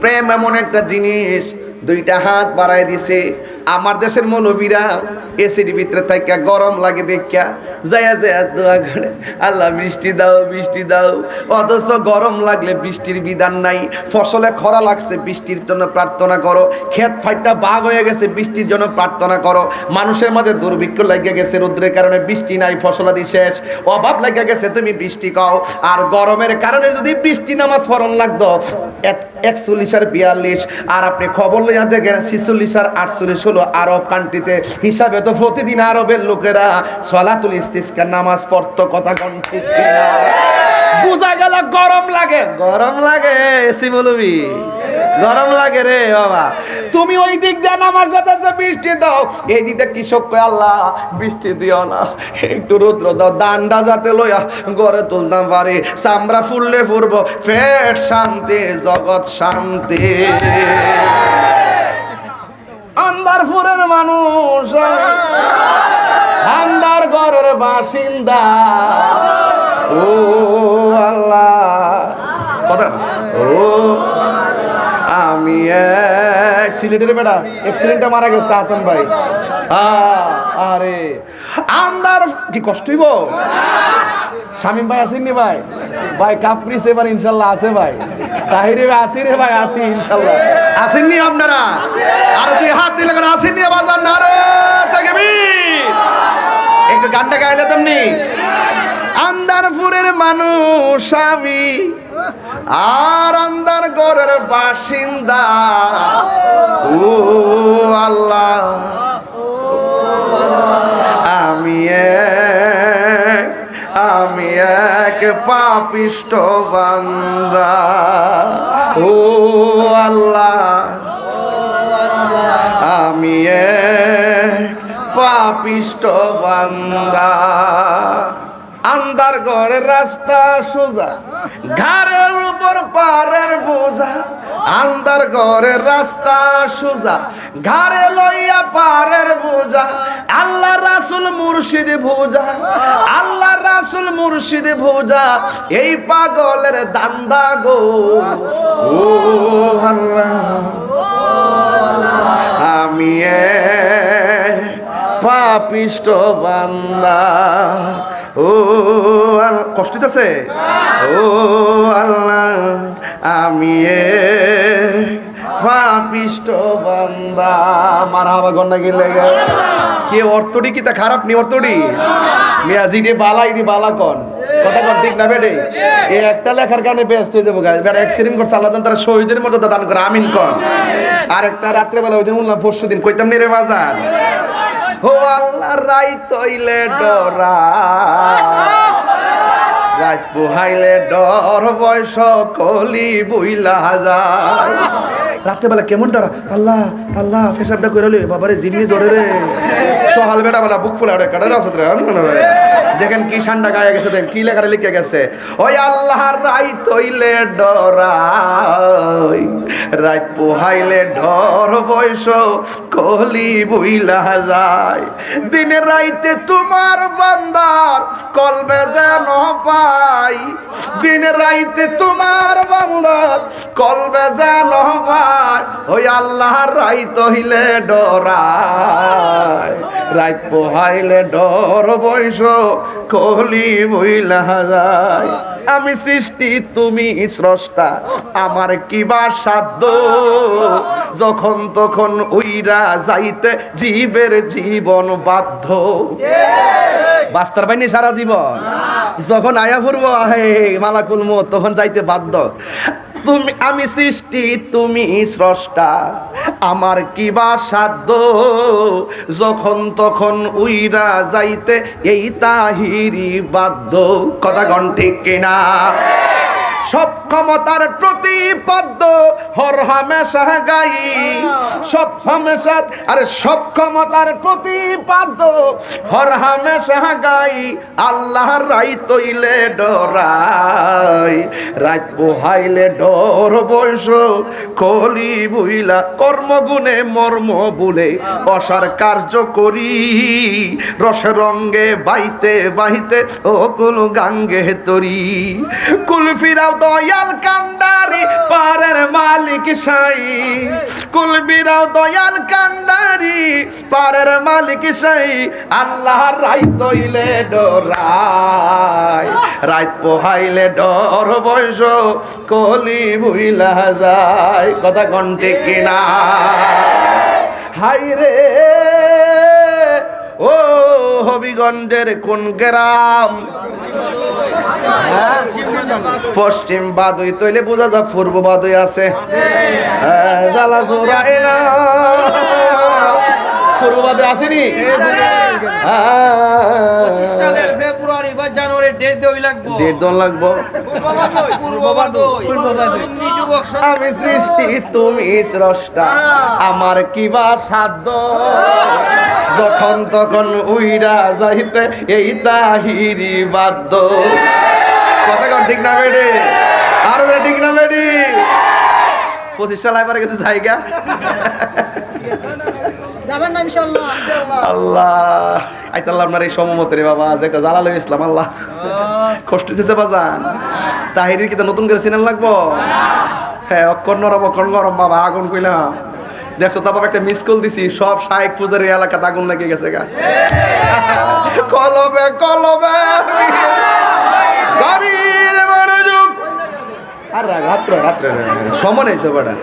প্রেম এমন একটা জিনিস দুইটা হাত বাড়ায় দিছে। আমার দেশের মৌলবীরা এসির ভিতরে থাকা গরম লাগে দেখা যায়া যায়া দোয়া করে, আল্লাহ বৃষ্টি দাও বৃষ্টি দাও। অথচ গরম লাগলে বৃষ্টির বিধান নাই। ফসলে খরা লাগছে, বৃষ্টির জন্য প্রার্থনা করো। ক্ষেত ফাইটটা বাঘ হয়ে গেছে, বৃষ্টির জন্য প্রার্থনা করো। মানুষের মাঝে দুর্ভিক্ষ লাগিয়ে গেছে, রৌদ্রের কারণে বৃষ্টি নাই ফসলাদি শেষ। অভাব লাগিয়ে গেছে, তুমি বৃষ্টি কও আর গরমের কারণে যদি বৃষ্টি নামাজ ফরন লাগতো, এক- একচল্লিশ আর বিয়াল্লিশ। আর আপনি খবর লইয়া দেখেন, ছিচল্লিশ আর আটচল্লিশ হলো আরব কান্ট্রিতে হিসাবে তো প্রতিদিন আরবের লোকেরা সলাতুল ইস্তিস্কার নামাজ পড়তো কথা কন ঠিক কিনা? বুঝা গেল গরম লাগে। গরম লাগে এসি মৌলবি। গরম লাগে রে বাবা। তুমি ওই দিক দিয়ে নামাজ পড়তেছো বৃষ্টি দাও। এই দিকটা কৃষক কয় আল্লাহ বৃষ্টি দিও না। একটু রৌদ্র দাও দান্ডা যাতে লইয়া গড়ে তুলতাম পারি। চামড়া ফুললে ফুরবো পেট শান্তি জগৎ শান্তি। আন্দারপুরের মানুষ। আন্দার ঘরের বাসিন্দা। ও আল্লাহ। কথা। ও আমি এক সিলেটের বেটা। এক্সিডেন্টে মারা গেছে হাসান ভাই। আরে। আন্দার কি কষ্ট হইব? শামিম ভাই আসেননি ভাই? ভাই কাপড়িস এবার ইনশাল্লাহ, আছে ভাই। তাহিরে আসি রে ভাই, আসি, ইনশাল্লাহ। আসেননি আপনারা? আর দুই হাত দিলে আসেননি বাজার না রে একটু গানটা গাইলে তেমনি। আন্দারপুরের মানুষ আমি, আর আন্দার গড়ের বাসিন্দা। ও আল্লাহ, আমি এক আমি এক পাপিষ্ট বান্দা। ও আল্লাহ, আমি পাপিষ্ট বান্দা। আন্দার ঘরের রাস্তা সোজা, ঘাড়ের উপর পারের বোঝা। আন্দার ঘরের রাস্তা সোজা, ঘাড়ে লইয়া পারের বোঝা। আল্লাহ রাসুল মুর্শিদ ভোজা। আল্লাহ রাসুল মুর্শিদ ভোজা, এই পাগলের দান্দা গো। ও আমি পাপিষ্ট বান্দা। ও আর কষ্ট আছে ও আল্লাহ, আমি এক পাপিষ্ট বান্দা। মারা হবা গন্ডা গেলে। কে অর্থটি কি তা খারাপ নি অর্থটি? মিয়া জিডি বালা ইডি বালা কন। কথা কন ঠিক না বেটে এই একটা লেখার কারণে ব্যস্ত হয়ে যাব গাছ বেটা অ্যাক্সিডেন্ট করছে, আল্লাহ তারা শহীদের মতো দান করে, আমিন কন। আর একটা রাত্রেবেলা ওই দিন বললাম, পরশু দিন, কইতাম রে বাজার ও আল্লাহ রাই তৈলে ডরা। রাত পোহাইলে ডর, বয়স কলি বইলা যায় রাত্রেবেলা কেমন ডরা আল্লাহ আল্লাহ, ফেসাবটা করে বাবারে জিন্নি ধরে রে। সহাল বেটা বেলা বুক ফুলা কাটার আসত রে দেখেন কি ঠান্ডা গায়ে গেছে, দেখেন কি লেখাটা লিখে গেছে। ওই আল্লাহর রাই তৈলে ডরাই রাত পোহাইলে ডর বয়স কলি বইলা যায়। দিনে রাইতে তোমার বান্দার কলবে যেন পাই দিনে রাইতে তোমার বান্দার কলবে যেন পাই। ওই আল্লাহর রাই তহিলে ডরাই রাত পোহাইলে ডর বয়স কলি বইলা যায়। আমি সৃষ্টি, তুমি স্রষ্টা, আমার কিবা সাধ্য। যখন তখন উইরা যাইতে জীবের জীবন বাধ্য। বাস্তার পাইনি সারা জীবন। যখন আয়া ফুরব হে মালাকুল তখন যাইতে বাধ্য। তুমি আমি সৃষ্টি, তুমি স্রষ্টা। আমার কিবা সাধ্য? যখন তখন উইরা যাইতে এই তাহিরি বাধ্য। কথা গণ ঠিক কিনা? সব ক্ষমতার প্রতিপাদ্য হর হামেশা গাই। সব হামেশার, আরে সব ক্ষমতার প্রতিপাদ্য হর হামেশা গাই। আল্লাহর রাই তৈলে ডরাই, রাত পোহাইলে ডর বয়স কলি বুইলা কর্মগুণে মর্ম বুলে অসার কার্য করি। রসে রঙ্গে বাইতে বাইতে ও কুল গাঙ্গে তরি। কুলফিরা বিরাও দয়াল কান্ডারি পারের মালিক সাই। কুল বিরাও দয়াল কান্ডারি পারের মালিক সাই। আল্লাহ রাই তৈলে ডরাই রাত পোহাইলে ডর বয়স, কলি ভুইলা যায়। কথা কণ্ঠে কিনা? হাই রে, ও হবিগঞ্জের কোন গ্রাম? পশ্চিম বাদুই তৈলে বোঝা যা পূর্ব বাদুই আছে। হ্যাঁ, জ্বালা জোড়া এলা পূর্ব বাদে আসেনি সালের ফেব্রুয়ারি বা জানুয়ারি ডেট লাগবো। লাগবো। আমি সৃষ্টি তুমি স্রষ্টা। আমার কিবা সাধ্য? যখন তখন উইরা যাইতে এই তাহিরি বাদ্য কথা কন ঠিক না বেডি আরও ঠিক না বেডি পঁচিশ সাল এবারে কিছু জায়গা। আল্লাহ। আইতাল্লাহ আপনার এই সমমতে রে বাবা যে একটা জ্বালা লই ইসলাম আল্লাহ। কষ্ট দিতেছে বাজান। তাহিরির কি নতুন করে সিনেমা লাগবো? হ্যাঁ অক্ষর নরম অক্ষর গরম বাবা আগুন কইলাম। দেখছ তা বাবা একটা মিস কল দিছি সব শায়েক পূজার এলাকাতে আগুন লেগে গেছে গা। কলবে কলবে। গভীর মনোযোগ। আর রাত্রে রাত্রে সময় নেই তো বেটা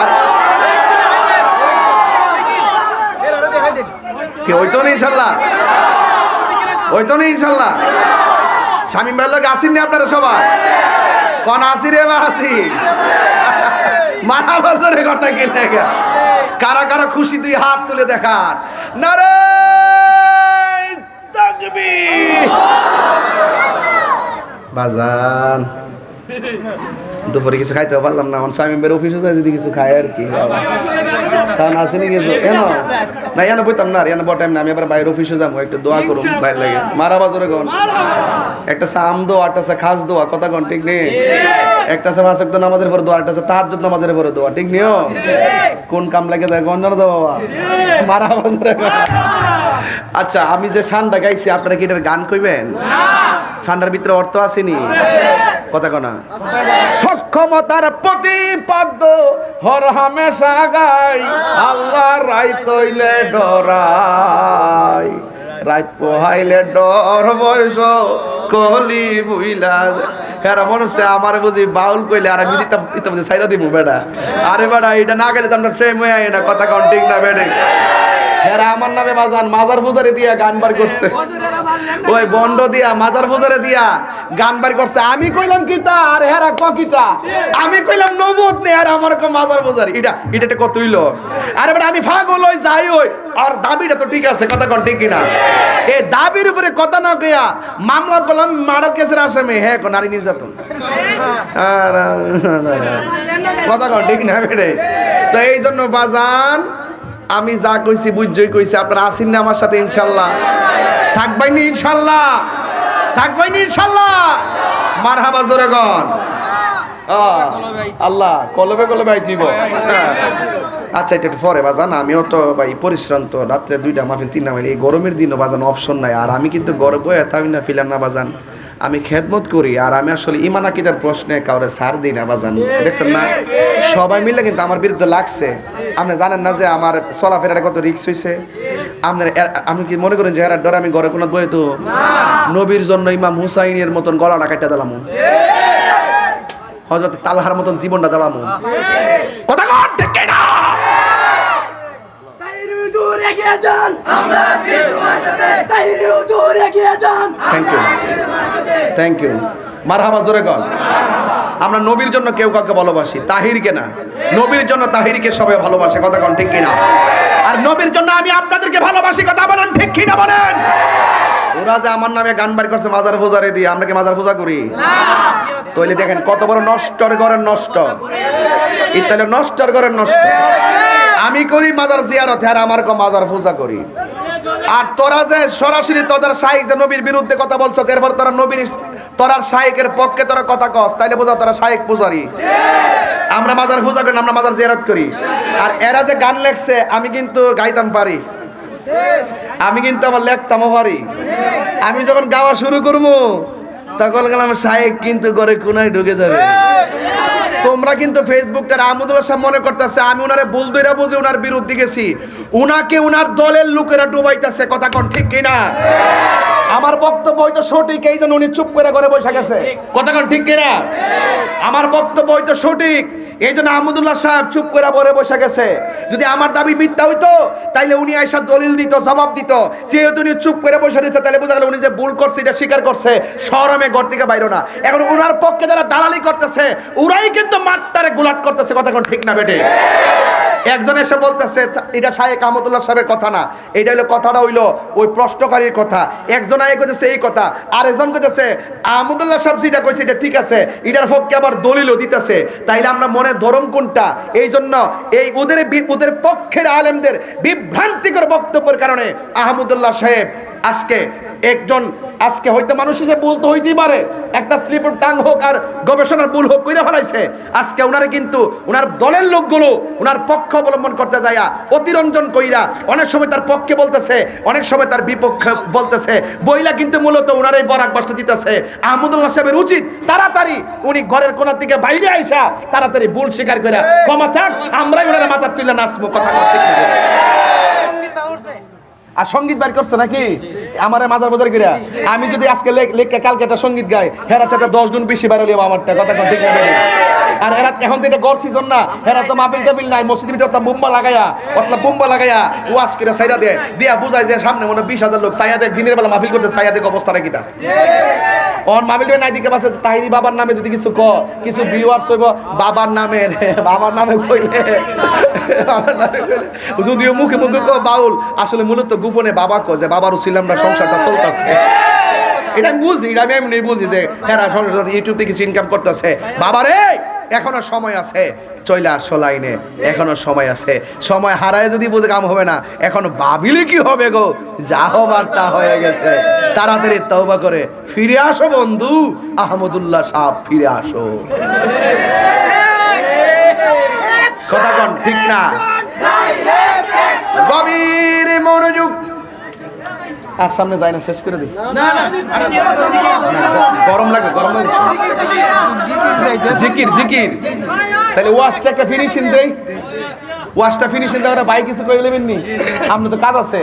আর কি, ওই তো নেই ইনশাল্লাহ? ওই তো নেই ইনশাল্লাহ? স্বামী মেল লোক আসেননি আপনারা সবাই? কন আসি রে বা আসি মারা বছরে ঘটনা কে লেগে? কারা কারা খুশি তুই হাত তুলে দেখান। নারে বাজান। দুপুরে কিছু খাইতে পারলাম না আমার স্বামী বের অফিসে যায় যদি কিছু খায় আর কি। কারণ আসেনি কিছু? কেন না এনে বইতাম না আর এনে বড় টাইম না আমি এবার বাইরে অফিসে যাব একটু দোয়া করুন বাইরে লাগে। মারা বাজারে কোন একটা সাম দোয়া একটা আছে খাস দোয়া কথা কোন ঠিক নেই একটা মাসক তো নামাজের পরে দোয়া একটা আছে তাহাজ্জুদ নামাজের পরে দোয়া ঠিক নিও কোন কাম লাগে যায় কোন জানো তো বাবা? মারা বাজারে আচ্ছা আমি যে শানটা গাইছি আপনারা কি এটার গান কইবেন? শানটার ভিতরে অর্থ আসেনি কথা কনা সক্ষমতার প্রতিপাদ্য হর হামেশা গাই আল্লাহ রাই তৈলে ডরাই। রাত পোহাইলে ডর বয়স, কলি বুইলা হেরা মনে হচ্ছে আমার বুঝি বাউল কইলে আর আমি দিতাম দিতাম সাইরা দিব বেটা। আরে বেটা এটা না গেলে তো আমরা ফ্রেম হয়ে না, কথা কন ঠিক না বেড়ে হেরা আমার নামে বাজান মাজার ফুজারে দিয়া গান বার করছে। ওই বন্ড দিয়া, মাজার ফুজারে দিয়া গান বার করছে। আমি কইলাম কিতা আর হেরা ক কিতা আমি কইলাম, নবুত নে আর আমার কো মাজার ফুজারি এটা এটা কত হইল? আরে বেটা, আমি ফাগল ওই যাই ওই আর দাবিটা তো ঠিক আছে, কথা কোন ঠিক কিনা? এ দাবির উপরে কথা না কইয়া মামলা করলাম মার্ডার কেসের আসামি। হ্যাঁ নারী নির্যাতন। কথা কন ঠিক না বেড়ে তো এই জন্য বাজান আমি যা কইছি বুঝছই কইছি। আপনারা আসেন না আমার সাথে ইনশাল্লাহ। থাকবাই নি ইনশাল্লাহ। থাকবাই নি ইনশাল্লাহ। মারহাবা জোরে গন আহ, আল্লাহ কলবে কলবে আইতিব আচ্ছা এটা একটু পরে বাজান। আমিও তো ভাই পরিশ্রান্ত। রাত্রে দুইটা মাহফিল তিনটা মাইল এই গরমের দিনও বাজান অপশন নাই। আর আমি কিন্তু গরম হয়ে তাই না ফিলার না বাজান। আমি খেদমত করি আর আমি আসলে ইমান আকিদার প্রশ্নে কাউরে সার দিই না বা জানি দেখছেন না? সবাই মিলে কিন্তু আমার বিরুদ্ধে লাগছে। আপনি জানেন না যে আমার চলাফেরাটা কত রিক্স হয়েছে আপনার আমি কি মনে করেন যে এর ডরে আমি ঘরে কোনো বই তো? নবীর জন্য ইমাম হুসাইনের মতন গলাটা কাটা দিলাম? হজরত তালহার মতন জীবনটা দিলাম? কথা কন ঠিক কি না থ্যাংক ইউ থ্যাংক ইউ মারহাবা জোরে গন। আমরা নবীর জন্য কেউ কাউকে ভালোবাসি তাহিরকে না। নবীর জন্য তাহিরকে সবাই ভালোবাসে কথা কন ঠিক কিনা? আর নবীর জন্য আমি আপনাদেরকে ভালোবাসি কথা বলেন ঠিক কিনা বলেন? ওরা যে আমার নামে গান বাড়ি করছে মাজার পূজারে দিয়ে আমরা কি মাজার পূজা করি? তৈলে দেখেন কত বড় নষ্টর ঘরের নষ্ট। ইত্যাদি নষ্টর ঘরের নষ্ট। আমি করি মাজার জিয়ারত আর আমার কো মাজার পূজা করি। আর তোরা যে সরাসরি তোদের শাহিক যে নবীর বিরুদ্ধে কথা বলছো এরপর তোরা নবীর তোরার শাহিকের পক্ষে তোরা কথা কস, তাইলে বোঝা তোরা শাহিক পূজারি। আমরা মাজার পূজা করি আমরা মাজার জিয়ারত করি। আর এরা যে গান লেখছে, আমি কিন্তু গাইতাম পারি। আমি কিন্তু আমার লেখতামও পারি। আমি যখন গাওয়া শুরু করব তখন গেলাম শাহেক কিন্তু করে কোনায় ঢুকে যাবে? তোমরা কিন্তু ফেসবুকটার আহমদুল্লাহ সাহেব মনে করতেছে, আমি ওনারে বুলদইরা বুঝে ওনার বিরুদ্ধে গেছি। উনাকে উনার দলের লোকেরা ডুবাইতেছে, কথা কোন ঠিক কিনা? আমার বক্তব্য হয়তো সঠিক এই জন্য উনি চুপ করে ঘরে বসে গেছে। কথা কোন ঠিক কিনা? আমার বক্তব্য হয়তো সঠিক এই জন্য আহমদুল্লাহ সাহেব চুপ করে ঘরে বসে গেছে। যদি আমার দাবি মিথ্যা হইতো তাইলে উনি আইসা দলিল দিত জবাব দিত। যেহেতু উনি চুপ করে বসে রয়েছে তাহলে বোঝা গেল উনি যে ভুল করছে এটা স্বীকার করছে। শরমে ঘর থেকে বাইরো না। এখন ওনার পক্ষে যারা দালালি করতেছে ওরাই কিন্তু মাঠটারে গুলাট করতেছে। কথা কোন ঠিক না বেটে? একজন এসে বলতেছে এটা শাহেক আহমদুল্লাহ সাহেবের কথা না। এটা হলো কথাটা হইল ওই প্রশ্নকারীর কথা। একজন আগে কইতেছে এই কথা আর একজন কইতেছে, আহমদুল্লাহ সাহেব যেটা কইছে এটা ঠিক আছে, এটার পক্ষে আবার দলিলও দিতেছে। তাইলে আমরা মনে ধরম কোনটা? এই জন্য এই ওদের ওদের পক্ষের আলেমদের বিভ্রান্তিকর বক্তব্যের কারণে আহমদুল্লাহ সাহেব আজকে একজন, আজকে হয়তো মানুষ হিসেবে বলতে হইতেই পারে। একটা স্লিপ অফ টাং হোক আর গবেষণার ভুল হোক কইরা ফেলাইছে। আজকে ওনারে কিন্তু ওনার দলের লোকগুলো ওনার পক্ষ অবলম্বন করতে যায়া অতিরঞ্জন কইরা অনেক সময় তার পক্ষে বলতেছে অনেক সময় তার বিপক্ষে বলতেছে। বইলা কিন্তু মূলত ওনার এই বরাক বাসটা দিতেছে। আহমদুল্লাহ সাহেবের উচিত তাড়াতাড়ি উনি ঘরের কোনার দিকে বাইরে আইসা তাড়াতাড়ি ভুল স্বীকার করে ক্ষমা চাক আমরাই ওনারা মাথা তুলে নাচবো কথা কথা? আর সংগীত বাইর করছে নাকি? আমার মাজার বাজার গিরা আমি যদি আজকে লেখ- লেখকে কালকে একটা সংগীত গাই হেরা চাতে দশ গুণ বেশি বাইরে আমারটা কথা কোন ঠিক না আর এরা এখন তো এটা গড় সিজন না হেরা তো মাহফিল টাফিল নাই মসজিদের ভিতরে অতলা বুম্বা লাগায়া অতলা বুম্বা লাগায়া ওয়াজ করে সাইরা দে দিয়া বুঝায় যে সামনে মনে বিশ হাজার লোক সাইয়া দেখ দিনের বেলা মাহফিল করতে সাইয়া দেখ অবস্থাটা কিতা অন মাহফিল নাই দিকে পাচ্ছে তাহিরি বাবার নামে যদি কিছু ক কিছু ভিউয়ার্স হইব বাবার নামে রে, বাবার নামে বাবার নামে কইলে। যদিও মুখে মুখে ক বাউল, আসলে মূলত গোপনে বাবা কো যে বাবার উসিলামরা সংসারটা চলতেছে। এটা আমি বুঝি, এটা আমি এমনি বুঝি যে হ্যাঁ সংসার ইউটিউব থেকে কিছু ইনকাম করতেছে। বাবা রে এখনও সময় আছে, চইলা আসো লাইনে, এখনও সময় আছে। সময় হারায় যদি বুঝে কাম হবে না, এখন ভাবিলে কি হবে গো? যা হবার তা হয়ে গেছে। তাড়াতাড়ি তওবা করে ফিরে আসো বন্ধু, আহমদুল্লাহ সাহ ফিরে আসো। কথা কন ঠিক না? গভীর মনোযোগ। আর সামনে যায় না শেষ করে দিই। গরম লাগে গরম লাগে। জিকির জিকির। তাহলে ওয়াশটা একটা ফিনিশিং দেই। ওয়াশটা ফিনিশিং দেওয়ার বাইক কিছু করে নেবেন নি আপনার তো কাজ আছে।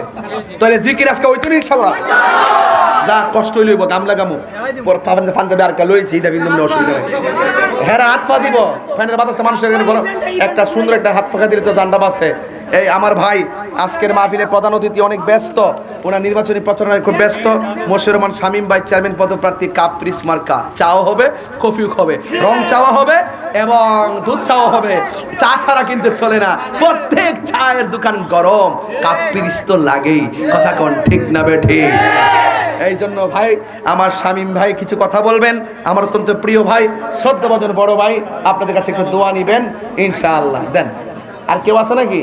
তাহলে জিকির আজকে ওই তো ইনশাল্লাহ। যা কষ্ট লইব গামলা গামু। পাঞ্জাবি আর লইছি এটা কিন্তু অসুবিধা নাই। হ্যাঁ হাত পা দিব, ফ্যানের বাতাসটা মানুষের একটা সুন্দর একটা হাত পাখা দিলে তো জান্ডা বাসে এই আমার ভাই, আজকের মাহফিলের প্রধান অতিথি অনেক ব্যস্ত। ওনার নির্বাচনী প্রচারণায় খুব ব্যস্ত। মশিউর রহমান শামীম ভাই, চেয়ারম্যান পদপ্রার্থী কাপ্রিস মার্কা। চাও হবে কফিও হবে। রং চাওয়া হবে এবং দুধ চাওয়া হবে। চা ছাড়া কিন্তু চলে না। প্রত্যেক চায়ের দোকান গরম। কাপ্রিস তো লাগেই। কথা কোন ঠিক না বেঠি এই জন্য ভাই, আমার স্বামীম ভাই কিছু কথা বলবেন। আমার অত্যন্ত প্রিয় ভাই, শ্রদ্ধাভাজন বড় ভাই, আপনাদের কাছে একটু দোয়া নিবেন, ইনশাআল্লাহ। দেন, আর কেউ আছে নাকি?